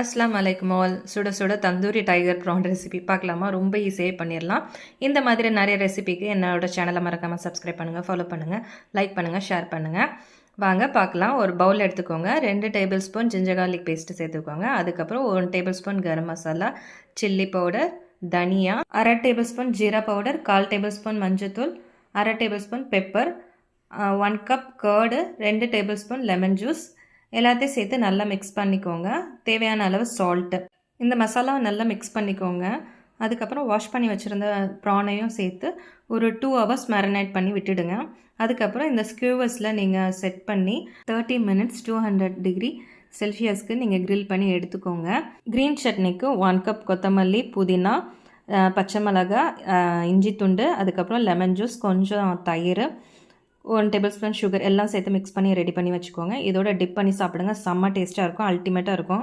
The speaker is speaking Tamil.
அஸ்லாம் அலைக்கும் ஆல். சுட சுட தந்தூரி டைகர் ப்ரான் ரெசிபி பார்க்கலாமா? ரொம்ப ஈஸியாக பண்ணிடலாம். இந்த மாதிரி நிறைய ரெசிபிக்கு என்னோட சேனலை மறக்காமல் சப்ஸ்கிரைப் பண்ணுங்கள் ஃபாலோ பண்ணுங்கள் லைக் பண்ணுங்கள் ஷேர் பண்ணுங்கள் வாங்க பார்க்கலாம். ஒரு பவுல் எடுத்துக்கோங்க. ரெண்டு tablespoon ginger garlic paste சேர்த்துக்கோங்க. அதுக்கப்புறம் ஒரு tablespoon garam masala chilli powder தனியா அரை டேபிள் ஸ்பூன் ஜீரா பவுடர் கால் டேபிள் ஸ்பூன் மஞ்சத்தூள் அரை tablespoon pepper one cup curd ரெண்டு டேபிள் ஸ்பூன் லெமன் ஜூஸ் எல்லாத்தையும் சேர்த்து நல்லா மிக்ஸ் பண்ணிக்கோங்க. தேவையான அளவு சால்ட்டு இந்த மசாலாவை நல்லா மிக்ஸ் பண்ணிக்கோங்க. அதுக்கப்புறம் வாஷ் பண்ணி வச்சுருந்த ப்ரானையும் சேர்த்து ஒரு டூ ஹவர்ஸ் மேரினேட் பண்ணி விட்டுடுங்க. அதுக்கப்புறம் இந்த ஸ்கியூவர்ஸில் நீங்கள் செட் பண்ணி thirty minutes two hundred degree செல்சியஸ்க்கு நீங்கள் க்ரில் பண்ணி எடுத்துக்கோங்க. க்ரீன் சட்னிக்கு ஒன் கப் கொத்தமல்லி புதினா பச்சை மிளகா இஞ்சி துண்டு அதுக்கப்புறம் லெமன் ஜூஸ் கொஞ்சம் தயிர் ஒன் டேபிள் ஸ்பூன் சுகர் எல்லாம் சேர்த்து மிக்ஸ் பண்ணி ரெடி பண்ணி வச்சுக்கோங்க. இதோட டிப் பண்ணி சாப்பிடுங்க. செம்ம டேஸ்ட்டாக இருக்கும். அல்டிமேட்டாக இருக்கும்.